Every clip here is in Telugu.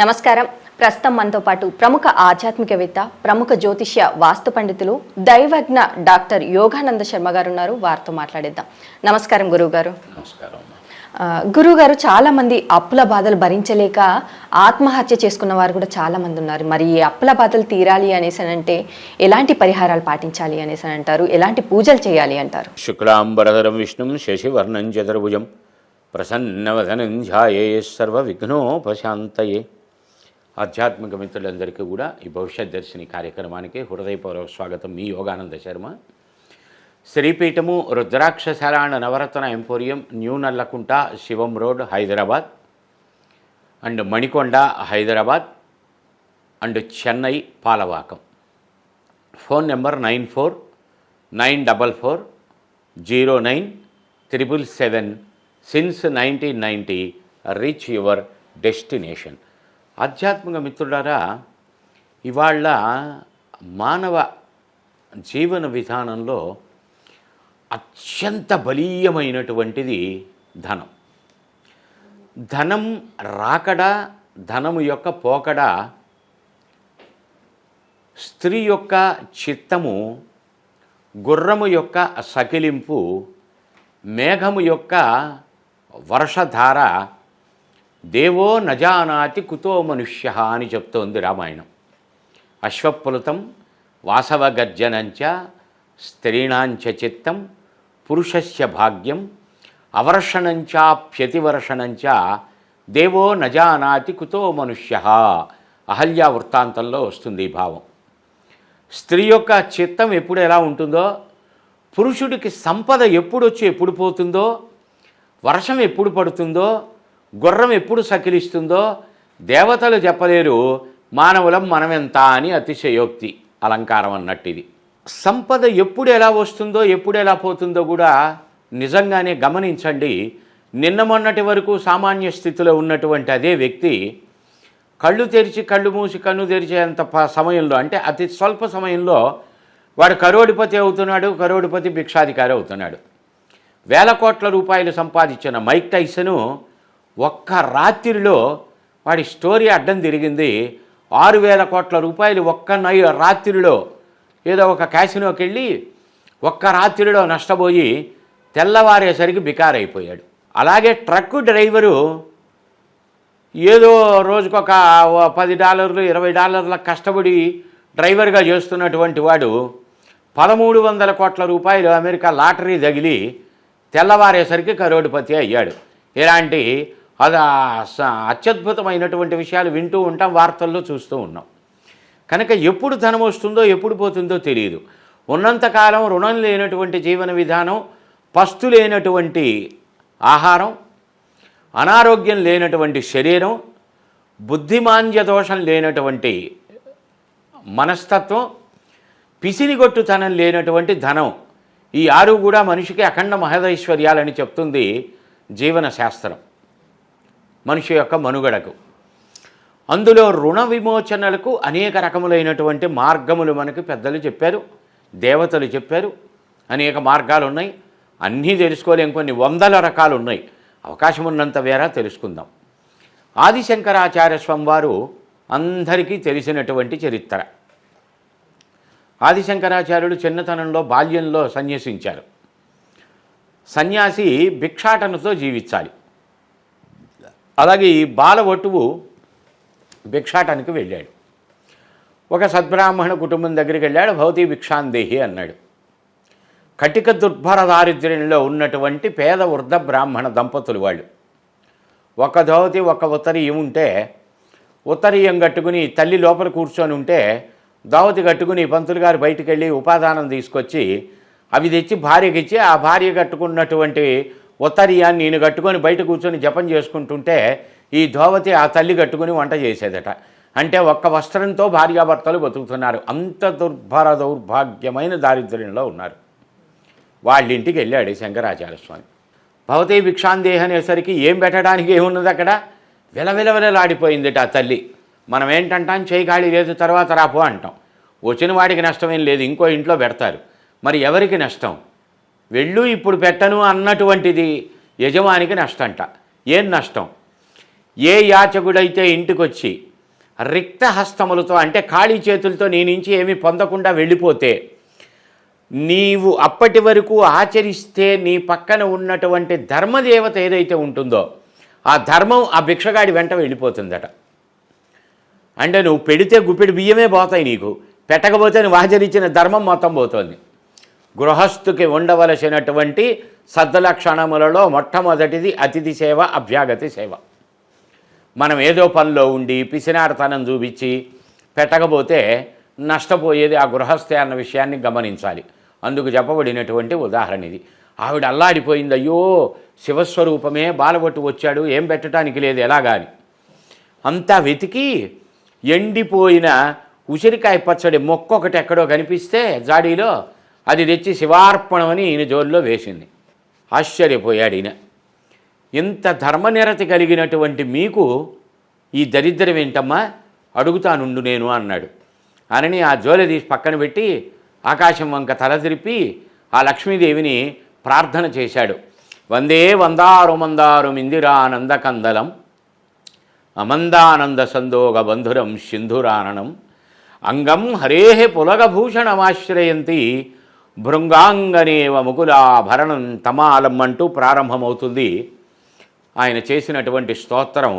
నమస్కారం. ప్రస్తుతం మనతో పాటు ప్రముఖ ఆధ్యాత్మికవేత్త ప్రముఖ జ్యోతిష్య వాస్తు పండితులు దైవజ్ఞ డాక్టర్ యోగానంద శర్మ గారు ఉన్నారు వారితో మాట్లాడేద్దాం. నమస్కారం గురువు గారు నమస్కారం. గురువు గారు చాలా మంది అప్పుల బాధలు భరించలేక ఆత్మహత్య చేసుకున్న వారు కూడా చాలా మంది ఉన్నారు. మరి ఈ అప్పుల బాధలు తీరాలి అనేసి అని అంటే ఎలాంటి పరిహారాలు పాటించాలి అనేసి అని అంటారు? ఎలాంటి పూజలు చేయాలి అంటారు? శుక్లాంబరధరం విష్ణుం శశివర్ణం చతుర్భుజం ప్రసన్నవదనం ధ్యాయే సర్వ విఘ్నోపశాంతయే ఆధ్యాత్మిక మిత్రులందరికీ కూడా ఈ భవిష్యత్ దర్శిని కార్యక్రమానికి హృదయపూర్వక స్వాగతం మీ యోగానంద శర్మ. శ్రీపీఠము రుద్రాక్షశారాణ Navaratna emporium new Nallakunta Shivam road Hyderabad. And Manikonda Hyderabad. And Chennai Palavakkam. Phone number nine four nine double four zero nine triple seven since nineteen ninety reach your destination. ఆధ్యాత్మిక మిత్రులారా ఇవాళ మానవ జీవన విధానంలో అత్యంత బలీయమైనటువంటిది ధనం. ధనం రాకడ ధనము యొక్క పోకడ స్త్రీ యొక్క చిత్తము గుర్రము యొక్క సకిలింపు మేఘము యొక్క వర్షధార దేవో నజానాతి కుతో మనుష్య అని చెప్తోంది రామాయణం. అశ్వప్లుతం వాసవగర్జనంచ స్త్రీణాంచ చిత్తం పురుషస్య భాగ్యం అవర్షణంచాప్యతివర్షణంచ దేవో నజానాతి కుతో మనుష్య. అహల్యా వృత్తాంతంలో వస్తుంది ఈ భావం. స్త్రీ యొక్క చిత్తం ఎప్పుడు ఎలా ఉంటుందో పురుషుడికి సంపద ఎప్పుడొచ్చి ఎప్పుడు పోతుందో వర్షం ఎప్పుడు పడుతుందో గుర్రం ఎప్పుడు సకిలిస్తుందో దేవతలు చెప్పలేరు మానవులం మనమెంత అని అతిశయోక్తి అలంకారం అన్నట్టు ఇది సంపద ఎప్పుడు ఎలా వస్తుందో ఎప్పుడు ఎలా పోతుందో కూడా నిజంగానే గమనించండి. నిన్న మొన్నటి వరకు సామాన్య స్థితిలో ఉన్నటువంటి అదే వ్యక్తి కళ్ళు తెరిచి కళ్ళు మూసి కన్ను తెరిచేంత సమయంలో అంటే అతి స్వల్ప సమయంలో వాడు కరోడిపతి అవుతున్నాడు కరోడిపతి భిక్షాధికారి అవుతున్నాడు. వేల కోట్ల రూపాయలు సంపాదించిన మైక్ టైసను ఒక్క రాత్రిలో వాడి స్టోరీ అడ్డం తిరిగింది. ఆరు వేల కోట్ల రూపాయలు ఒక్క నై రాత్రిలో ఏదో ఒక క్యాసినోకి వెళ్ళి ఒక్క రాత్రిలో నష్టపోయి తెల్లవారేసరికి బికారైపోయాడు. అలాగే ట్రక్ డ్రైవరు ఏదో రోజుకొక పది డాలర్లు ఇరవై డాలర్ల కష్టపడి డ్రైవర్గా చేస్తున్నటువంటి వాడు పదమూడు వందల కోట్ల రూపాయలు అమెరికా లాటరీ తగిలి తెల్లవారేసరికి కరోడిపతి అయ్యాడు. ఇలాంటి అది అత్యద్భుతమైనటువంటి విషయాలు వింటూ ఉంటాం వార్తల్లో చూస్తూ ఉన్నాం. కనుక ఎప్పుడు ధనం వస్తుందో ఎప్పుడు పోతుందో తెలియదు. ఉన్నంతకాలం రుణం లేనటువంటి జీవన విధానం పస్తు లేనటువంటి ఆహారం అనారోగ్యం లేనటువంటి శరీరం బుద్ధిమాంద్య దోషం లేనటువంటి మనస్తత్వం పిసినిగొట్టుతనం లేనటువంటి ధనం ఈ ఆరు కూడా మనిషికి అఖండ మహదైశ్వర్యాలని చెప్తుంది జీవన శాస్త్రం మనిషి యొక్క మనుగడకు. అందులో రుణ విమోచనలకు అనేక రకములైనటువంటి మార్గములు మనకి పెద్దలు చెప్పారు దేవతలు చెప్పారు అనేక మార్గాలు ఉన్నాయి అన్నీ తెలుసుకోలేం కొన్ని వందల రకాలు ఉన్నాయి అవకాశం ఉన్నంత వేరా తెలుసుకుందాం. ఆదిశంకరాచార్య స్వామి వారు అందరికీ తెలిసినటువంటి చరిత్ర. ఆదిశంకరాచార్యుడు చిన్నతనంలో బాల్యంలో సన్యసించారు. సన్యాసి భిక్షాటనతో జీవించాలి. అలాగే ఈ బాలవటువు భిక్షాటానికి వెళ్ళాడు. ఒక సద్బ్రాహ్మణ కుటుంబం దగ్గరికి వెళ్ళాడు భౌతి భిక్షాందేహి అన్నాడు. కటిక దుర్భర దారిద్ర్యంలో ఉన్నటువంటి పేద వృద్ధ బ్రాహ్మణ దంపతులు వాళ్ళు. ఒక ధోతి ఒక ఉత్తరీయం ఉంటే ఉత్తరీయం కట్టుకుని తల్లి లోపల కూర్చొని ఉంటే దావతి కట్టుకుని పంతులు గారు బయటికి వెళ్ళి ఉపాదానం తీసుకొచ్చి అవి తెచ్చి భార్యకి ఇచ్చి ఆ భార్య కట్టుకున్నటువంటి ఉత్తరీయాన్ని నేను కట్టుకొని బయట కూర్చొని జపం చేసుకుంటుంటే ఈ ధోవతి ఆ తల్లి కట్టుకుని వంట చేసేదట. అంటే ఒక్క వస్త్రంతో భార్యాభర్తలు బతుకుతున్నారు. అంత దుర్భర దౌర్భాగ్యమైన దారిద్ర్యంలో ఉన్నారు. వాళ్ళ ఇంటికి వెళ్ళాడు ఈ శంకరాచార్య స్వామి భవతే భిక్షాందేహ అనేసరికి ఏం పెట్టడానికి ఏమున్నది అక్కడ? విలవిలవిలలాడిపోయిందిట ఆ తల్లి. మనం ఏంటంటాం చేయి ఖాళీ లేదు తర్వాత రాపో అంటాం. వచ్చిన వాడికి నష్టమేం లేదు ఇంకో ఇంట్లో పెడతారు. మరి ఎవరికి నష్టం? వెళ్ళు ఇప్పుడు పెట్టను అన్నటువంటిది యజమానికి నష్టంట. ఏం నష్టం? ఏ యాచకుడైతే ఇంటికొచ్చి రిక్త హస్తములతో అంటే ఖాళీ చేతులతో నీ నుంచి ఏమీ పొందకుండా వెళ్ళిపోతే నీవు అప్పటి వరకు ఆచరిస్తే నీ పక్కన ఉన్నటువంటి ధర్మదేవత ఏదైతే ఉంటుందో ఆ ధర్మం ఆ భిక్షగాడి వెంట వెళ్ళిపోతుందట. అంటే నువ్వు పెడితే గుప్పెడు బియ్యమే పోతాయి నీకు. పెట్టకపోతే నువ్వు ఆచరించిన ధర్మం మొత్తం పోతుంది. గృహస్థుకి ఉండవలసినటువంటి సద్లక్షణములలో మొట్టమొదటిది అతిథి సేవ అభ్యాగతి సేవ. మనం ఏదో పనిలో ఉండి పిసినారతనం చూపించి పెట్టకపోతే నష్టపోయేది ఆ గృహస్థే అన్న విషయాన్ని గమనించాలి. అందుకు చెప్పబడినటువంటి ఉదాహరణ ఇది. ఆవిడ అల్లాడిపోయింది అయ్యో శివస్వరూపమే బాలబొట్టు వచ్చాడు ఏం పెట్టడానికి లేదు ఎలాగా అని. అంతా వెతికి ఎండిపోయిన ఉసిరికాయ పచ్చడి మొక్క ఒకటి ఎక్కడో కనిపిస్తే జాడీలో అది తెచ్చి శివార్పణమని ఈయన జోల్లో వేసింది. ఆశ్చర్యపోయాడు ఈయన. ఇంత ధర్మనిరతి కలిగినటువంటి మీకు ఈ దరిద్రం ఏంటమ్మా? అడుగుతానుండు నేను అన్నాడు. అనని ఆ జోలె తీసి పక్కన పెట్టి ఆకాశం వంక తల తిరిపి ఆ లక్ష్మీదేవిని ప్రార్థన చేశాడు. వందే వందారు మందారు ఇందిరానంద కందలం అమందానంద సందోగ బంధురం సింధురాననం అంగం హరేహ పులగభూషణమాశ్రయంతి భృంగాంగనేవ ముకులాభరణం తమాలం అంటూ ప్రారంభమవుతుంది. ఆయన చేసినటువంటి స్తోత్రం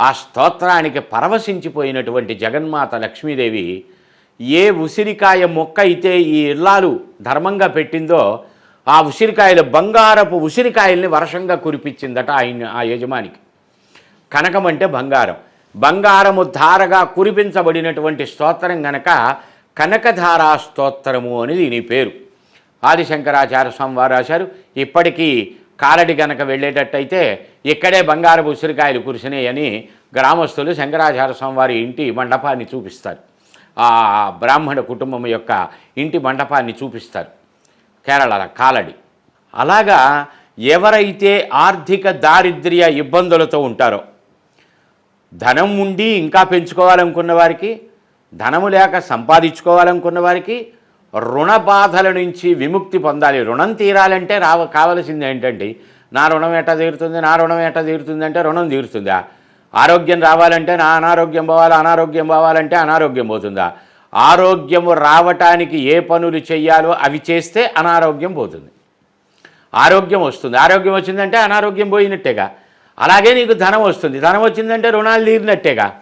ఆ స్తోత్రానికి పరవశించిపోయినటువంటి జగన్మాత లక్ష్మీదేవి ఏ ఉసిరికాయ మొక్క అయితే ఈ ఇల్లాలు ధర్మంగా పెట్టిందో ఆ ఉసిరికాయలు బంగారపు ఉసిరికాయల్ని వర్షంగా కురిపించిందట ఆయన ఆ యజమానికి. కనకం అంటే బంగారం. బంగారము ధారగా కురిపించబడినటువంటి స్తోత్రం గనక కనకధారా స్తోత్రము అని దీని పేరు. ఆదిశంకరాచార్య స్వామి వారు రాశారు. ఇప్పటికీ కాలడి గనక వెళ్ళేటట్టయితే ఇక్కడే బంగారపు ఉసిరికాయలు కురిసినాయని గ్రామస్తులు శంకరాచార్య స్వామి వారి ఇంటి మండపాన్ని చూపిస్తారు. ఆ బ్రాహ్మణ కుటుంబం యొక్క ఇంటి మండపాన్ని చూపిస్తారు. కేరళ కాలడి. అలాగా ఎవరైతే ఆర్థిక దారిద్ర్య ఇబ్బందులతో ఉంటారో ధనం ఉండి ఇంకా పెంచుకోవాలనుకున్న వారికి ధనము లేక సంపాదించుకోవాలనుకున్న వారికి రుణ బాధల నుంచి విముక్తి పొందాలి. రుణం తీరాలంటే రావ కావలసింది ఏంటంటే నా రుణం ఎట్ట తీరుతుంది? నా రుణం ఎట్ట తీరుతుంది అంటే రుణం తీరుతుందా? ఆరోగ్యం రావాలంటే నా అనారోగ్యం పోవాలి? అనారోగ్యం పోవాలంటే అనారోగ్యం పోతుందా? ఆరోగ్యము రావటానికి ఏ పనులు చేయాలో అవి చేస్తే అనారోగ్యం పోతుంది. ఆరోగ్యం వస్తుంది. ఆరోగ్యం వచ్చిందంటే అనారోగ్యం పోయినట్టేగా. అలాగే నీకు ధనం వస్తుంది. ధనం వచ్చిందంటే రుణాలు తీరినట్టేగా.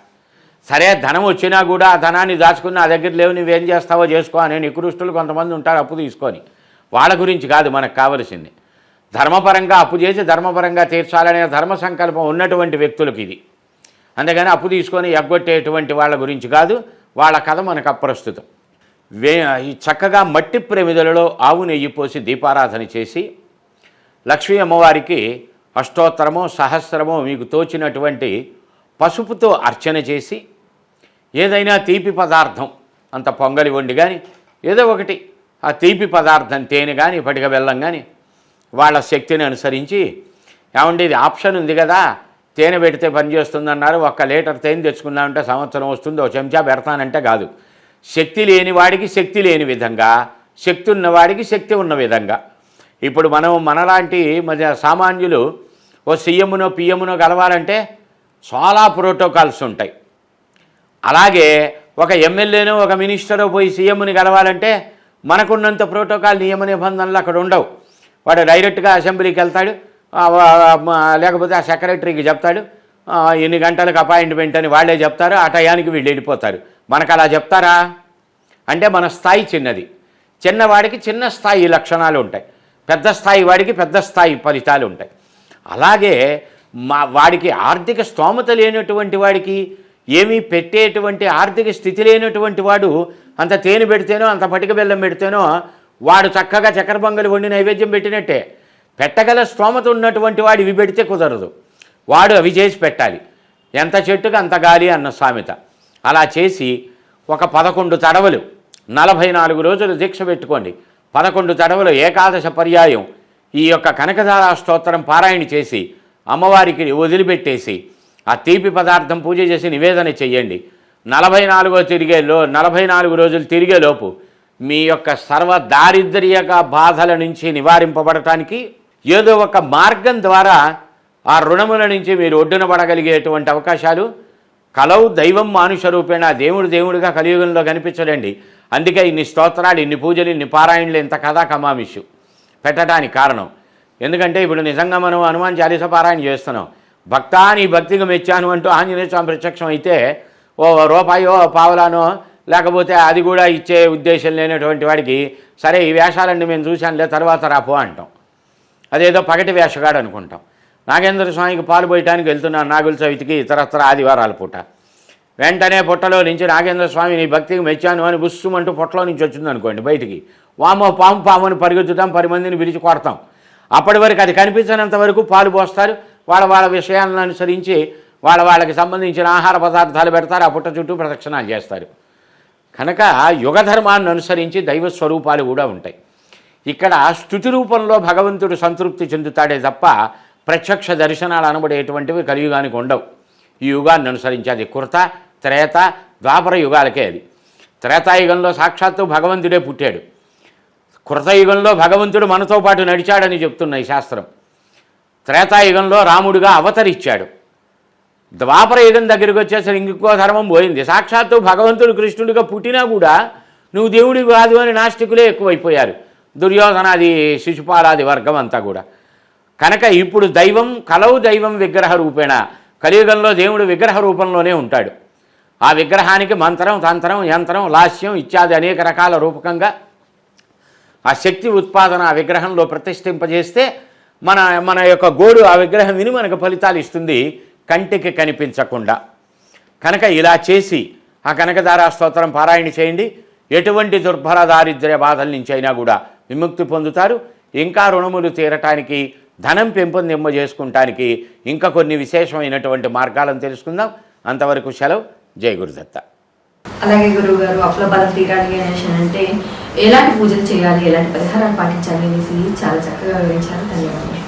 సరే ధనం వచ్చినా కూడా ఆ ధనాన్ని దాచుకుని నా దగ్గర లేవు నువ్వేం చేస్తావో చేసుకో అని నికృష్టులు కొంతమంది ఉంటారు అప్పు తీసుకొని. వాళ్ళ గురించి కాదు మనకు కావలసింది. ధర్మపరంగా అప్పు చేసి ధర్మపరంగా తీర్చాలనే ధర్మ సంకల్పం ఉన్నటువంటి వ్యక్తులకు ఇది. అందుకని అప్పు తీసుకొని ఎగ్గొట్టేటువంటి వాళ్ళ గురించి కాదు వాళ్ళ కథ మనకు అప్రస్తుతం. వే ఈ చక్కగా మట్టి ప్రమిదలలో ఆవు నెయ్యి పోసి దీపారాధన చేసి లక్ష్మీ అమ్మవారికి అష్టోత్తరమో సహస్రమో మీకు తోచినటువంటి పసుపుతో అర్చన చేసి ఏదైనా తీపి పదార్థం అంత పొంగలి వండి కానీ ఏదో ఒకటి ఆ తీపి పదార్థం తేనె కానీ పటిక బెల్లం కానీ వాళ్ళ శక్తిని అనుసరించి ఏమంటే ఇది ఆప్షన్ ఉంది కదా తేనె పెడితే పనిచేస్తుందన్నారు ఒక్క లీటర్ తేనె తెచ్చుకున్నామంటే సంవత్సరం వస్తుంది ఒక చెంచా పెడతానంటే కాదు. శక్తి లేని వాడికి శక్తి లేని విధంగా శక్తి ఉన్నవాడికి శక్తి ఉన్న విధంగా. ఇప్పుడు మనం మనలాంటి మన సామాన్యులు ఓ సీఎంనో పిఎంనో కలవాలంటే చాలా ప్రోటోకాల్స్ ఉంటాయి. అలాగే ఒక ఎమ్మెల్యేను ఒక మినిస్టరో పోయి సీఎంని కలవాలంటే మనకున్నంత ప్రోటోకాల్ నియమ నిబంధనలు అక్కడ ఉండవు. వాడు డైరెక్ట్గా అసెంబ్లీకి వెళ్తాడు లేకపోతే ఆ సెక్రటరీకి చెప్తాడు ఎన్ని గంటలకు అపాయింట్మెంట్ అని వాళ్ళే చెప్తారు ఆ టయానికి వీళ్ళు వెళ్ళిపోతారు. మనకు అలా చెప్తారా? అంటే మన స్థాయి చిన్నది. చిన్నవాడికి చిన్న స్థాయి లక్షణాలు ఉంటాయి. పెద్ద స్థాయి వాడికి పెద్ద స్థాయి ఫలితాలు ఉంటాయి. అలాగే మా వాడికి ఆర్థిక స్తోమత లేనటువంటి వాడికి ఏమీ పెట్టేటువంటి ఆర్థిక స్థితి లేనటువంటి వాడు అంత తేనె పెడితేనో అంత పటిక బెల్లం పెడితేనో వాడు చక్కగా చక్కెర పొంగలి వండి నైవేద్యం పెట్టినట్టే. పెట్టగల స్తోమత ఉన్నటువంటి వాడు ఇవి పెడితే కుదరదు. వాడు అవి చేసి పెట్టాలి. ఎంత చెట్టుకు అంత గాలి అన్న సామెత. అలా చేసి ఒక పదకొండు తడవలు నలభై నాలుగు రోజులు దీక్ష పెట్టుకోండి. పదకొండు తడవలు ఏకాదశ పర్యాయం. ఈ యొక్క కనకధారా స్తోత్రం పారాయణ చేసి అమ్మవారికి వదిలిపెట్టేసి ఆ తీపి పదార్థం పూజ చేసి నివేదన చెయ్యండి. నలభై నాలుగో తిరిగేలో నలభై నాలుగు రోజులు తిరిగేలోపు మీ యొక్క సర్వ దారిద్ర్యక బాధల నుంచి నివారింపబడటానికి ఏదో ఒక మార్గం ద్వారా ఆ రుణముల నుంచి మీరు ఒడ్డున పడగలిగేటువంటి అవకాశాలు కలవు దైవం మానుష రూపేణ దేవుడు దేవుడిగా కలియుగంలో కనిపించడండి. అందుకే ఇన్ని స్తోత్రాలు ఇన్ని పూజలు ఇన్ని పారాయణలు ఇంత కథా కమామిషు పెట్టడానికి కారణం ఎందుకంటే ఇప్పుడు నిజంగా మనం హనుమాన్ చాలీస పారాయణ చేస్తున్నాం. భక్తా నీ భక్తికి మెచ్చాను అంటూ ఆంజనేయ స్వామి ప్రత్యక్షం అయితే ఓ రూపాయో పావులానో లేకపోతే అది కూడా ఇచ్చే ఉద్దేశం లేనటువంటి వాడికి సరే ఈ వేషాలన్నీ మేము చూశానులే తర్వాత రాపో అంటాం. అదేదో పగటి వేషగాడు అనుకుంటాం. నాగేంద్ర స్వామికి పాలు పోయటానికి వెళ్తున్నాను నాగుల చవితికి ఇతరత్ర ఆదివారాల పూట. వెంటనే పొట్టలో నుంచి నాగేంద్ర స్వామి నీ భక్తికి మెచ్చాను అని బుస్సుమంటూ పొట్టలో నుంచి వచ్చింది అనుకోండి బయటికి. వామో పాము పాము అని పరిగెత్తుతాం పది మందిని పిలిచి కొడతాం. అప్పటి వరకు అది కనిపించినంత వరకు పాలు పోస్తారు. వాళ్ళ వాళ్ళ విషయాలను అనుసరించి వాళ్ళ వాళ్ళకి సంబంధించిన ఆహార పదార్థాలు పెడతారు. ఆ పుట్ట చుట్టూ ప్రదక్షిణాలు చేస్తారు. కనుక యుగధర్మాన్ని అనుసరించి దైవ స్వరూపాలు కూడా ఉంటాయి. ఇక్కడ స్థుతి రూపంలో భగవంతుడు సంతృప్తి చెందుతాడే తప్ప ప్రత్యక్ష దర్శనాలు అనబడేటువంటివి కలియుగానికి ఉండవు. ఈ యుగాన్ని అనుసరించి అది కుర్త త్రేత ద్వాపర యుగాలకే అది. త్రేతాయుగంలో సాక్షాత్తు భగవంతుడే పుట్టాడు. కృతయుగంలో భగవంతుడు మనతో పాటు నడిచాడని చెప్తున్న ఈ శాస్త్రం. త్రేతాయుగంలో రాముడిగా అవతరిచ్చాడు. ద్వాపర యుగం దగ్గరికి వచ్చేసరికి ఇంకో ధర్మం పోయింది. సాక్షాత్తు భగవంతుడు కృష్ణుడిగా పుట్టినా కూడా నువ్వు దేవుడి కాదు అని నాస్తికులే ఎక్కువైపోయారు. దుర్యోధనాది శిశుపాలాది వర్గం అంతా కూడా. కనుక ఇప్పుడు దైవం కలవు దైవం విగ్రహ రూపేణ కలియుగంలో దేవుడు విగ్రహ రూపంలోనే ఉంటాడు. ఆ విగ్రహానికి మంత్రం తంత్రం యంత్రం లాస్యం ఇత్యాది అనేక రకాల రూపకంగా ఆ శక్తి ఉత్పాదన ఆ విగ్రహంలో ప్రతిష్ఠింపజేస్తే మన మన యొక్క గోడు ఆ విగ్రహం విని మనకు ఫలితాలు ఇస్తుంది. కంటికి కనిపించకుండా. కనుక ఇలా చేసి ఆ కనకదారా స్తోత్రం పారాయణ చేయండి. ఎటువంటి దుర్భర దారిద్ర్య బాధల నుంచి అయినా కూడా విముక్తి పొందుతారు. ఇంకా రుణములు తీరటానికి ధనం పెంపొందింపజేసుకుంటానికి ఇంకా కొన్ని విశేషమైనటువంటి మార్గాలను తెలుసుకుందాం. అంతవరకు సెలవు. జయ గురుదత్త. అలాగే గురువు గారు అప్పుల తీరాలి అనేసి అంటే ఎలాంటి పూజలు చేయాలి ఎలాంటి పరిహారాలు పాటించాలి అనేసి చాలా చక్కగా వివరించారు. ధన్యవాదాలు.